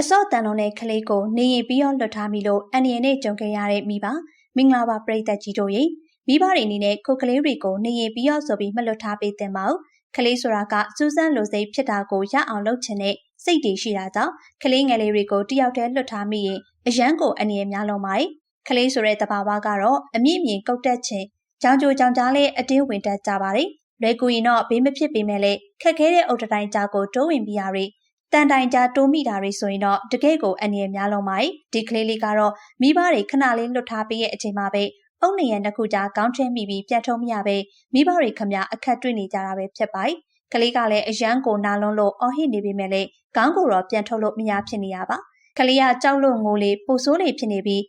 အစော့တန်လုံးတဲ့ကလေးကိုနေရင်ပြီးတော့လွတ်ထားမိလို့အန်ရီနဲ့ကြုံခဲ့ရတဲ့မိဘမင်္ဂလာပါပရိသတ်ကြီးတို့ရေမိဘတွေအနေနဲ့ခုတ်ကလေးတွေကိုနေရင်ပြီးတော့ဆိုပြီးမလွတ်ထားပေးတဲ့မအောင်ကလေးဆိုတာကစူးစမ်းလိုစိတ်ဖြစ်တာကိုရအောင်လုပ်ချင်တဲ့စိတ်တည်ရှိတာကြောင့်ကလေးငယ်လေးတွေကိုတယောက်တည်းလွတ်ထားမိရင်အရန်ကိုအနေရများလုံးပါတယ်ကလေးဆိုတဲ့တဘာဝကတော့အမြင့်မြင့်ကုတ်တက်ခြင်းကြောင်ကြိုကြောင်ကြားလေးအတင်းဝင်တက်ကြပါတယ်လွယ်ကူရင်တော့ဘေးမဖြစ်ပေမဲ့လည်းခက်ခဲတဲ့အုတ်တိုင်းကြားကိုတိုးဝင်ပြရတွေ တန်တိုင်ကြားတိုးမိတာတွေဆိုရင်တော့တကယ့်ကိုအနေရများလုံးပါတယ်ဒီကလေးလေးကတော့မိဘတွေခဏလေးလွတ်ထားပေးရဲ့အချိန်မှာပဲအုတ်နေရနှစ်ခုကြားကောင်းထင်းမိပြီးပြန်ထုံးမရပဲမိဘတွေခမအခက်တွေ့နေကြတာပဲဖြစ်ပါတယ်ကလေးကလည်းအရန်ကိုနာလုံးလို့အော်ဟစ်နေပေမဲ့လည်းခေါင်းကိုတော့ပြန်ထုတ်လို့မရဖြစ်နေရပါကလေးကကြောက်လို့ငိုလေပူဆိုးလေဖြစ်နေပြီး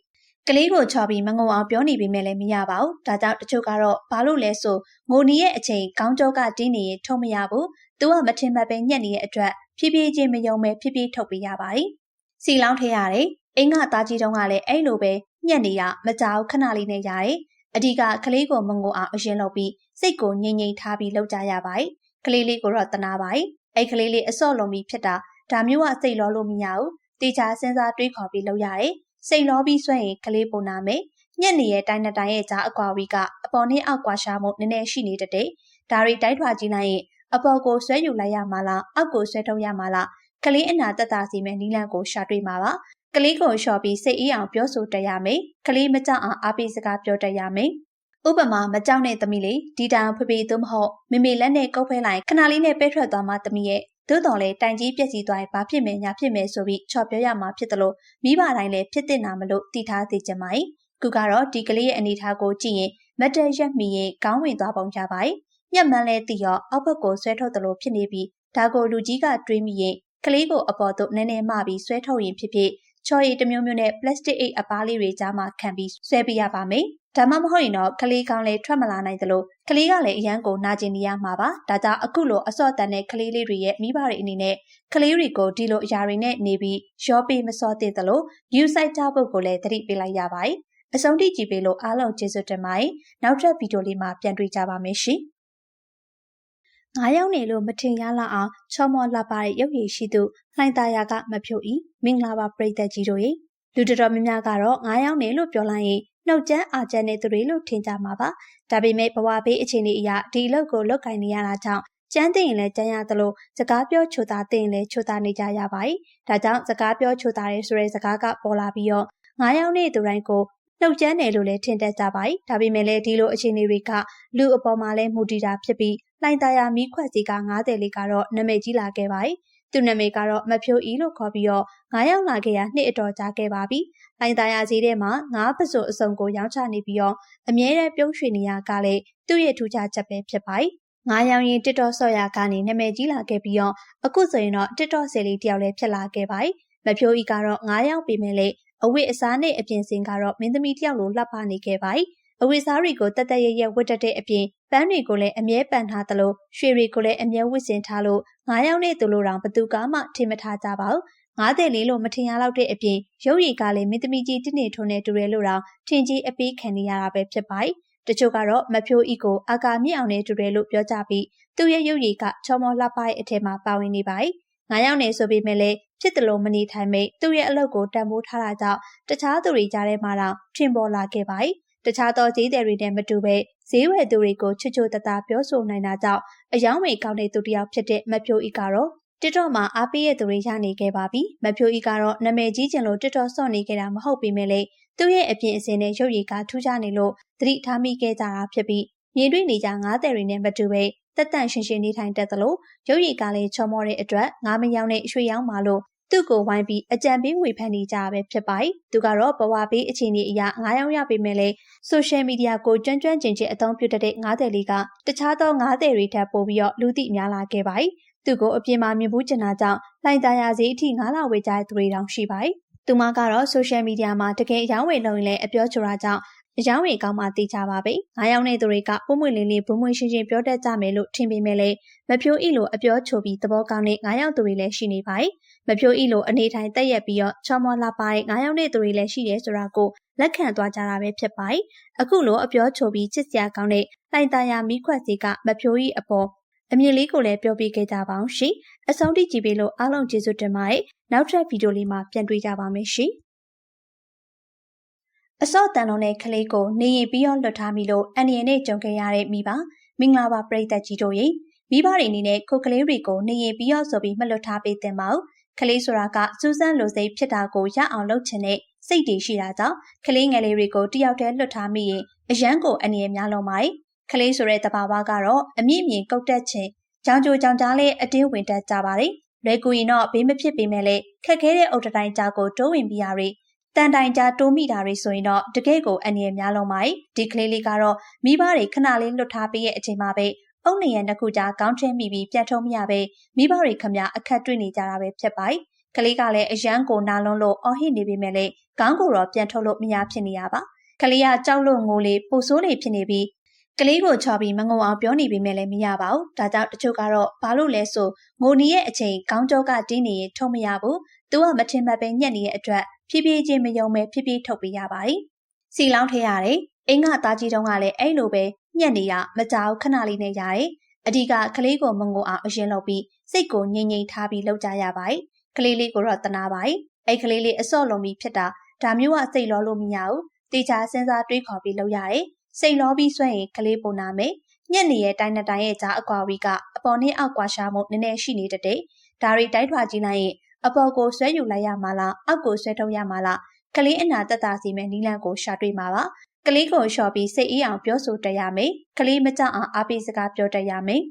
ကလေးကိုချော်ပြီးမငုံအောင်ပြောနေပေမဲ့လည်းမရပါဘူး။ဒါကြောင့်တချို့ကတော့ဘာလို့လဲဆိုငိုနေရဲ့အချိန်ကောင်းကြောကတင်းနေရင်ထုံမရဘူး။သူကမထင်မှတ်ပဲညက်နေတဲ့အတွက် ဖြည်းဖြည်းချင်းမယုံပဲဖြည်းဖြည်းထုတ်ပေးရပါတယ်။စီလောင်းထည့်ရတယ်။အင်းကသားကြီးတုံးကလည်းအဲ့လိုပဲညက်နေရမကြောက်ခဏလေးနဲ့ရတယ်။အဓိကကလေးကိုမငိုအောင်အရင်လုပ်ပြီးစိတ်ကိုငြိမ်ငြိမ်ထားပြီးလုပ်ကြရပါတယ်။ကလေးလေးကိုတော့တနာပါတယ်။အဲ့ကလေးလေးအစော့လုံးပြီးဖြစ်တာဒါမျိုးကစိတ်လောလို့မရဘူး။တေချာစဉ်းစားတွေးခေါ်ပြီးလုပ်ရတယ်။စိတ်လောပြီးဆွဲရင်ကလေးပုံနာမယ်ညက်နေရဲ့တိုင်းနဲ့တိုင်းရဲ့ကြားအကွာဝီကအပေါ်နဲ့အောက်ကွာရှာမှုနည်းနည်းရှိနေတဲ့တဲ့ဒါတွေတိုက်ထွာကြည့်လိုက်ရင် အပေါ်ကိုဆွဲယူလိုက်ရမှာလားအောက်ကိုဆွဲထုတ်ရမှာလားကလေးအနာတက်တာစီမဲ့နီလန့်ကိုရှာတွေ့မှာပါကလေးကိုလျှော်ပြီးစိတ်အေးအောင်ပြောဆိုတတ်ရမယ်ကလေးမကြောက်အောင်အားပေးစကားပြောတတ်ရမယ်ဥပမာမကြောက်တဲ့သမီးလေးဒီတောင်ဖေဖေသို့မဟုတ်မေမေလက်နဲ့ကုတ်ဖဲလိုက်ခဏလေးနဲ့ပဲထွက်သွားမှသမီးရဲ့သို့တော်လည်းတိုင်ကြီးပြက်စီသွားရင်ဘာဖြစ်မယ်ညာဖြစ်မယ်ဆိုပြီးချော်ပြောရမှာဖြစ်တယ်လို့မိဘတိုင်းလည်းဖြစ်တင်တာမလို့တည်ထားသေးကြပါ යි ခုကတော့ဒီကလေးရဲ့အနေအထားကိုကြည့်ရင်မတ်တက်ရက်မိရင်ကောင်းဝင်သွားပုံရပါ යි ညက်မှန်းလဲတည်ရောအောက်ဘက်ကိုဆွဲထုတ်တယ်လို့ဖြစ်နေပြီးဒါကိုလူကြီးကတွေးမိရင်ကလေးကိုအပေါ်သို့နည်းနည်းမှပြီးဆွဲထုတ်ရင်ဖြစ်ဖြစ်ချော်ရည်တစ်မျိုးမျိုးနဲ့ပလတ်စတစ်အိတ်အပားလေးတွေကြားမှာခံပြီးဆွဲပြရပါမယ်ဒါမှမဟုတ်ရင်တော့ကလေးကောင်းလေးထွက်မလာနိုင်သလိုကလေးကလည်းအရန်ကိုနာကျင်နေရမှာပါဒါကြောင့်အခုလိုအစော့တန်တဲ့ကလေးလေးတွေရဲ့မိဘတွေအနေနဲ့ကလေးတွေကိုဒီလိုအရာတွေနဲ့နေပြီးရောပေးမစော့တဲ့သလို view site ထားဖို့ကိုလည်းသတိပေးလိုက်ရပါတယ်အဆုံးထိကြည့်ပေးလို့အားလုံးကျေးဇူးတင်ပါတယ်နောက်ထပ်ဗီဒီယိုလေးမှာပြန်တွေ့ကြပါမယ်ရှင် ငါးယောက်နေလို့မထင်ရလောက်အောင်ချောမောလှပတဲ့ရုပ်ရည်ရှိသူလှိုင်သားရကမဖြုတ်ဤမင်္ဂလာပါပရိသတ်ကြီးတို့ရေလူတော်တော်များများကတော့ငါးယောက်နေလို့ပြောလိုက်ရင်နှုတ်ကျန်းအာကျန်းတဲ့သူတွေလို့ထင်ကြမှာပါ။ဒါပေမဲ့ဘဝဘေးအခြေအနေအရဒီအလုပ်ကိုလုပ်ကင်နေရတာကြောင့်ကျန်းသိရင်လည်းကျန်းရသလိုစကားပြောချိုတာသိရင်လည်းချိုတာနေကြရပါတယ်။ဒါကြောင့်စကားပြောချိုတာရဲဆိုတဲ့စကားကပေါ်လာပြီးတော့ငါးယောက်နဲ့သူတိုင်းကိုနှုတ်ကျန်းတယ်လို့လည်းထင်တတ်ကြပါတယ်။ဒါပေမဲ့လည်းဒီလိုအခြေအနေတွေကလူအပေါ်မှာလည်းမူတည်တာဖြစ်ပြီး လှိုင်သာယာမီးခွက်စီက90လေးကတော့နာမည်ကြီးလာခဲ့ပါတယ်။သူနာမည်ကတော့မဖြိုးဤလို့ခေါ်ပြီးတော့ငါးယောက်လာခဲ့ရနှစ်အတော်ကြာခဲ့ပါပြီ။လိုင်သားရဈေးထဲမှာငါးပစုံအစုံကိုရောင်းချနေပြီးတော့အမြဲတမ်းပြုံးရွှေနေရကလည်းသူ့ရဲ့ထူးခြားချက်ပဲဖြစ်ပါတယ်။ငါးရောင်ရင်တစ်တော်ဆော့ရကနေနာမည်ကြီးလာခဲ့ပြီးတော့အခုဆိုရင်တော့တစ်တော်ဆယ်လေးတယောက်လည်းဖြစ်လာခဲ့ပါတယ်။မဖြိုးဤကတော့ငါးယောက်ပေမဲ့လေအဝိအစားနဲ့အပြင်စင်ကတော့မင်းသမီးတယောက်လိုလှပနေခဲ့ပါတယ်။အဝိစားတွေကိုတက်တက်ရရဝတ်တက်တဲ့အပြင် ပန်းတွေကိုလည်းအမြဲပန်ထားသလိုရွှေတွေကိုလည်းအမြဲဝတ်ဆင်ထားလို့ငါးယောက်နဲ့သူလိုတောင်ဘသူကမှထင်မထားကြပါဘူးငါးတဲ့လေးလို့မထင်ရတော့တဲ့အပြင်ရုပ်ရည်ကလည်းမင်းသမီးကြီးတစ်နေထုံးနဲ့တူရဲလို့တောင်ထင်ကြီးအပေးခံနေရတာပဲဖြစ်ပါတယ်တချို့ကတော့မဖြိုးဤကိုအာကာမြင့်အောင်နဲ့တူတယ်လို့ပြောကြပြီးသူ့ရဲ့ရုပ်ရည်ကချောမောလှပရဲ့အထက်မှာပါဝင်နေပါတယ်။ငါရောက်နေဆိုပေမဲ့လည်းဖြစ်တယ်လို့မနေထိုင်မိသူ့ရဲ့အလုပ်ကိုတန်ဖိုးထားတာကြောင့်တခြားသူတွေကြားထဲမှာတော့ထင်ပေါ်လာခဲ့ပါတယ်။ တခြားသောဈေးသည်တွေနဲ့မတူဘဲဈေးဝယ်သူတွေကိုချွတ်ချွတ်တသားပြောဆိုနိုင်တာကြောင့်အယောင်းဝယ်ကောင်းတဲ့သူတစ်ယောက်ဖြစ်တဲ့မဖြိုးဤကတော့ TikTok မှာအားပေးတဲ့သူတွေရနေခဲ့ပါပြီ။မဖြိုးဤကတော့နာမည်ကြီးကျင်လို့ TikTok ဆော့နေခဲ့တာမဟုတ်ပေမဲ့လေသူ့ရဲ့အပြင်အစင်နဲ့ရုပ်ရည်ကထူးခြားနေလို့သတိထားမိခဲ့ကြတာဖြစ်ပြီးမြင်တွေ့နေကြငါးသည်တွေနဲ့မတူပဲတက်တန့်ရှင်ရှင်နေထိုင်တတ်သလိုရုပ်ရည်ကလည်းချောမောတဲ့အတွက်ငါးမယောင်နဲ့ရွှေရောင်းပါလို့ သူ့ကိုဝိုင်းပြီးအကြံပေးဝေဖန်နေကြပဲဖြစ်ပါတယ်။သူကတော့ဘဝပေးအခြေအနေအရငားယောင်ရပေမဲ့လည်းဆိုရှယ်မီဒီယာကိုကျွမ်းကျွမ်းကျင်ကျင်အသုံးပြုတတ်တဲ့ငားသည်လေးကတခြားသောငားသည်တွေထပ်ပို့ပြီးတော့လူသိများလာခဲ့ပါတယ်။သူကိုအပြင်မှာမြင်ဘူးကျင်တာကြောင့်လှိုင်သာယာစီအထိငားလာဝေကြတဲ့သူတွေတောင်ရှိပါတယ်။သူမကတော့ဆိုရှယ်မီဒီယာမှာတကယ်အယောင်းဝယ်လုံးရင်လည်းအပြောချတာကြောင့်အယောင်းဝယ်ကောင်းမှသိကြပါပဲ။ငါးယောင်းတဲ့သူတွေကပုံမွေလေးလေးဘုံမွေရှင်းရှင်းပြောတတ်ကြမယ်လို့ထင်ပေမဲ့လည်းမဖြိုးဤလိုအပြောချိုပြီးသဘောကောင်းတဲ့ငါးယောက်သူတွေလည်းရှိနေပါတယ်။ မဖြိုးဤလိုအနေထိုင်တက်ရက်ပြီးတော့ချောမောလာပါတဲ့ငါးယောက်တဲ့သူတွေလည်းရှိတယ်ဆိုတာကိုလက်ခံသွားကြတာပဲဖြစ်ပါတယ်။အခုလိုအပြောချိုပြီးချစ်စရာကောင်းတဲ့လှိုင်သာယာမိခွက်စီကမဖြိုးဤအပေါ်အမြင်လေးကိုလည်းပြောပြခဲ့ကြပါအောင်ရှင်အဆုံးထိကြည့်ပေးလို့အားလုံးကျေးဇူးတင်ပါတယ်နောက်ထပ်ဗီဒီယိုလေးမှာပြန်တွေ့ကြပါမယ်ရှင်အစော့တန်လုံးတဲ့ကလေးကိုနေရင်ပြီးတော့လွတ်ထားမိလို့အန်ရီနဲ့ကြုံခဲ့ရတဲ့မိဘမင်္ဂလာပါပရိသတ်ကြီးတို့ရေမိဘတွေအနေနဲ့ခုတ်ကလေးတွေကိုနေရင်ပြီးတော့ဆိုပြီးမလွတ်ထားပေးတဲ့မအောင် ကလေးဆိုတာကစူးစမ်းလိုစိတ်ဖြစ်တာကိုရအောင်လုပ်ချင်တဲ့စိတ်တွေရှိတာကြောင့်ကလေးငယ်လေးတွေကိုတယောက်တည်းလွတ်ထားမိရင်အရန်ကိုအနေရများလုံးပါတယ်ကလေးဆိုတဲ့တဘာဝကတော့အမြင့်မြင့်ကုတ်တက်ခြင်းကြောင်ကြိုကြောင်ကြားလေးအတင်းဝင်တက်ကြပါတယ်လွယ်ကူရင်တော့ဘေးမဖြစ်ပေမဲ့လည်းခက်ခဲတဲ့အုတ်တိုင်းကြားကိုတိုးဝင်ပြရတွေတန်တိုင်ကြားတိုးမိတာတွေဆိုရင်တော့တကယ့်ကိုအနေရများလုံးပါတယ်ဒီကလေးလေးကတော့မိဘတွေခဏလေးလွတ်ထားပေးရဲ့အချိန်မှာပဲ အုတ်နေရနှစ်ခုကြားကောင်းထင်းမိပြီးပြန်ထုံးမရပဲမိဘတွေခမအခက်တွေ့နေကြတာပဲဖြစ်ပါတယ်ကလေးကလည်းအရန်ကိုနာလုံးလို့အော်ဟစ်နေပေမဲ့လည်းခေါင်းကိုတော့ပြန်ထုတ်လို့မရဖြစ်နေရပါကလေးကကြောက်လို့ငိုလေပူဆိုးလေဖြစ်နေပြီးကလေးကိုချော်ပြီးမငုံအောင်ပြောနေပေမဲ့လည်းမရပါဘူး။ဒါကြောင့်တချို့ကတော့ဘာလို့လဲဆိုငိုနေရဲ့အချိန်ခေါင်းကြောကတင်းနေရင်ထုတ်မရဘူး။သူကမထင်မှတ်ပဲညက်နေတဲ့အတွက်ဖြည်းဖြည်းချင်းမယုံပဲဖြည်းဖြည်းထုတ်ပေးရပါတယ်။စီလောင်းထည့်ရတယ်။အင်းကသားကြီးတုံးကလည်းအဲ့လိုပဲ ညက်နေရမကြောက်ခဏလေးနဲ့ရတယ်။အဓိကကလေးကိုမငိုအောင်အရင်လုပ်ပြီးစိတ်ကိုငြိမ်ငြိမ်ထားပြီးလုပ်ကြရပါတယ်။ကလေးလေးကိုတော့တနာပါတယ်။အဲ့ကလေးလေးအစော့လုံးပြီးဖြစ်တာဒါမျိုးကစိတ်လောလို့မရဘူး။တေချာစဉ်းစားတွေးခေါ်ပြီးလုပ်ရတယ်။စိတ်လောပြီးဆွဲရင်ကလေးပုံနာမယ်။ညက်နေရဲ့တိုင်းနဲ့တိုင်းရဲ့ကြားအကွာဝီကအပေါ်နဲ့အောက်ကွာရှာမှုနည်းနည်းရှိနေတဲ့တဲ့။ဒါတွေတိုက်ထွာကြည့်လိုက်ရင်အပေါ်ကိုဆွဲယူလိုက်ရမှာလားအောက်ကိုဆွဲထုတ်ရမှာလားကလေးအနာတက်တာစီမဲ့နီလန်ကိုရှာတွေ့မှာပါ ကလေးကိုလျှော်ပြီးစိတ်အေးအောင်ပြောဆိုတတ်ရမယ်ကလေးမကြောက်အောင်အားပေးစကားပြောတတ်ရမယ်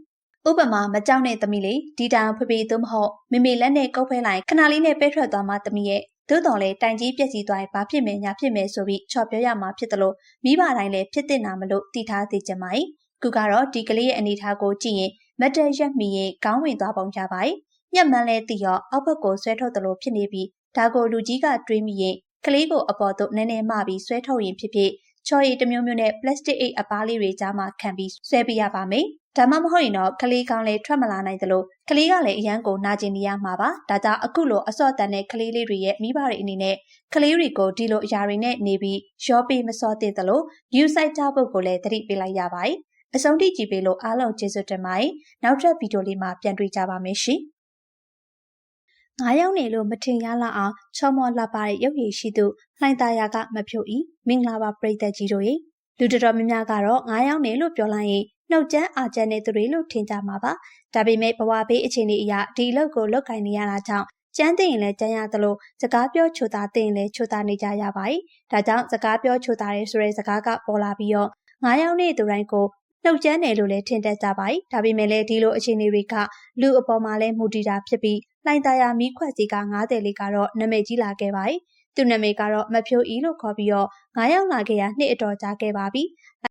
ဥပမာမကြောက်တဲ့သမီးလေးဒီတောင်ဖေဖေသို့မဟုတ်မေမေလက်နဲ့ကုတ်ဖဲလိုက်ခဏလေးနဲ့ပဲထွက်သွားမှသမီးရဲ့သို့တော်လဲတိုင်ကြီးပြက်စီသွားရင်ဘာဖြစ်မယ်ညာဖြစ်မယ်ဆိုပြီးချော်ပြောရမှာဖြစ်တယ်လို့မိဘတိုင်းလည်းဖြစ်တင်တာမလို့တည်ထားသေးကြပါ යි ခုကတော့ဒီကလေးရဲ့အနေအထားကိုကြည့်ရင်မတ်တက်ရက်မိရင်ခေါင်းဝင်သွားပုံကြပါ යි ညက်မှန်းလဲတည်ရောအောက်ဘက်ကိုဆွဲထုတ်တယ်လို့ဖြစ်နေပြီးဒါကိုလူကြီးကတွေးမိရင်ကလေးကိုအပေါ်သို့နည်းနည်းမှပြီးဆွဲထုတ်ရင်ဖြစ်ဖြစ် ချော်ရည်တစ်မျိုးမျိုးနဲ့ပလတ်စတစ်အိတ်အပါးလေးတွေကြားမှာခံပြီးဆွဲပြရပါမယ်။ဒါမှမဟုတ်ရင်တော့ကလေးကောင်းလေးထွက်မလာနိုင်သလိုကလေးကလည်းအရန်ကိုနာကျင်နေရမှာပါ။ဒါကြောင့်အခုလိုအစော့တန်တဲ့ကလေးလေးတွေရဲ့မိဘတွေအနေနဲ့ကလေးတွေကိုဒီလိုအရာတွေနဲ့နေပြီးရောပေးမစော့တဲ့သလို view site ကြဖို့ကိုလည်းသတိပေးလိုက်ရပါတယ်။အဆုံးထိကြည့်ပေးလို့အားလုံးကျေးဇူးတင်ပါတယ်။နောက်ထပ်ဗီဒီယိုလေးမှာပြန်တွေ့ကြပါမယ်ရှင်။ ငါးယောက်နေလို့မထင်ရလောက်အောင်ချောမောလှပတဲ့ရုပ်ရည်ရှိသူလှိုင်သာယာကမဖြုတ်ဤမင်္ဂလာပါပရိသတ်ကြီးတို့ရေလူတော်တော်များများကတော့ငါးယောက်နေလို့ပြောလိုက်ရင်နှုတ်ကြမ်းအာကျန်တဲ့သူတွေလို့ထင်ကြမှာပါဒါပေမဲ့ဘဝဘေးအခြေအနေအရဒီလောက်ကိုလောက်ကင်နေရတာကြောင့်ကျန်းသိရင်လည်းကျန်းရသလိုစကားပြောချိုတာသိရင်လည်းချိုတာနေကြရပါတယ်ဒါကြောင့်စကားပြောချိုတာရဲဆိုတဲ့စကားကပေါ်လာပြီးတော့ငါးယောက်နေသူတိုင်းကိုနှုတ်ကျန်းတယ်လို့လည်းထင်တတ်ကြပါတယ်ဒါပေမဲ့လည်းဒီလိုအခြေအနေတွေကလူအပေါ်မှာလည်းမူတည်တာဖြစ်ပြီး လှိုင်သာယာမီးခွက်စီက90လေးကတော့နာမည်ကြီးလာခဲ့ပါတယ်။သူနာမည်ကတော့မဖြိုးဤလို့ခေါ်ပြီးတော့9ရောက်လာခဲ့ရနှစ်အတော်ကြာခဲ့ပါပြီ